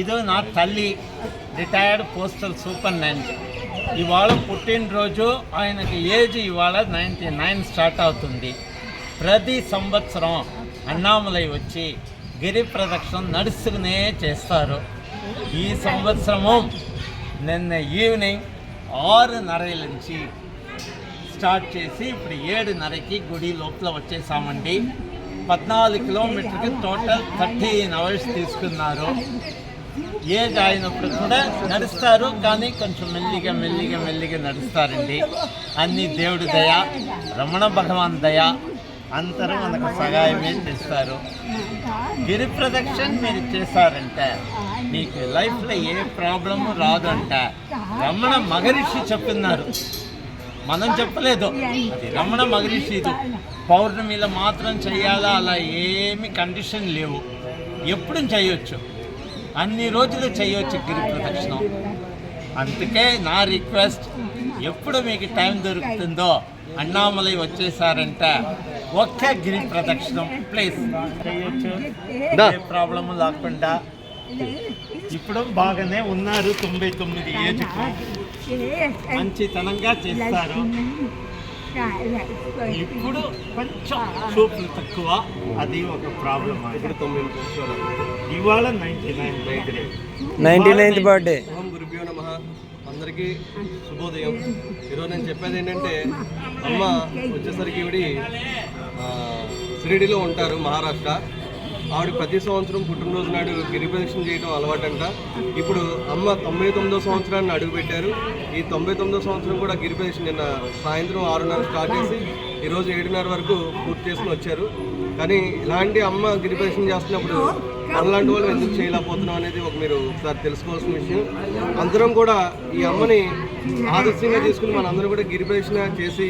ఇది నా తల్లి రిటైర్డ్ పోస్టల్ సూపరింటెండెంట్ ఇవాళ పుట్టినరోజు ఆయనకి ఏజ్ ఇవాళ నైంటీ నైన్ స్టార్ట్ అవుతుంది. ప్రతి సంవత్సరం అన్నామలై వచ్చి గిరి ప్రదక్షిణ నడుస్తూనే చేస్తారు. ఈ సంవత్సరము నిన్న ఈవినింగ్ ఆరున్నర నుంచి స్టార్ట్ చేసి ఇప్పుడు ఏడున్నరకి గుడి లోపల వచ్చేసామండి. పద్నాలుగు కిలోమీటర్కి టోటల్ థర్టీన్ అవర్స్ తీసుకున్నారు. ఏజ్ అయినప్పుడు కూడా నడుస్తారు కానీ కొంచెం మెల్లిగా మెల్లిగా మెల్లిగా నడుస్తారండి. అన్ని దేవుడి దయ రమణ భగవాన్ దయ అందరూ మనకు సహాయమే చేస్తారు. గిరి ప్రదక్షిణ మీరు చేశారంటే. మీకు లైఫ్లో ఏ ప్రాబ్లము రాదంట. రమణ మహర్షి చెప్తున్నారు మనం చెప్పలేదు. అది రమణ మహర్షి ఇది. పౌర్ణమిలో మాత్రం చేయాలా అలా ఏమి కండిషన్ లేవు. ఎప్పుడు చేయొచ్చు. అన్ని రోజులు చేయొచ్చు గిరి ప్రదక్షిణం. అందుకే నా రిక్వెస్ట్ ఎప్పుడు మీకు టైం దొరుకుతుందో అన్నామలై వచ్చేసారంటే. ఒక్క గిరి ప్రదక్షిణం ప్లీజ్. చేయొచ్చు. ఏ ప్రాబ్లము లేకుండా. ఇప్పుడు బాగానే ఉన్నారు తొంభై తొమ్మిది ఏజ్కు మంచితనంగా చేస్తారు. ఇప్పుడు కొంచెం చూపులు తక్కువ అది ఒక ప్రాబ్లం ఇప్పుడు తొమ్మిది ఇవాళ ninety nine ninety ninth birthday ఓం గురుభ్యో నమ. అందరికీ శుభోదయం. ఈరోజు నేను చెప్పేది ఏంటంటే అమ్మ వచ్చేసరికి ఇవిడి ఆ, షిరిడిలో ఉంటారు మహారాష్ట్ర. ఆవిడ ప్రతి సంవత్సరం పుట్టినరోజు నాడు గిరి ప్రదక్షిణ చేయడం అలవాటంట. ఇప్పుడు అమ్మ తొంభై తొమ్మిదో సంవత్సరాన్ని అడుగుపెట్టారు. ఈ తొంభై తొమ్మిదో సంవత్సరం కూడా గిరి ప్రదక్షిణ నిన్న సాయంత్రం ఆరున్నర స్టార్ట్ చేసి ఈరోజు ఏడున్నర వరకు పూర్తి చేసుకుని వచ్చారు. కానీ ఇలాంటి అమ్మ గిరి ప్రదక్షిణ చేస్తున్నప్పుడు మనలాంటి వాళ్ళు ఎందుకు చేయలేకపోతున్నాం అనేది ఒక మీరు ఒకసారి తెలుసుకోవాల్సిన విషయం. అందరం కూడా ఈ అమ్మని ఆదర్శంగా తీసుకుని మనందరం కూడా గిరి ప్రదక్షిణ చేసి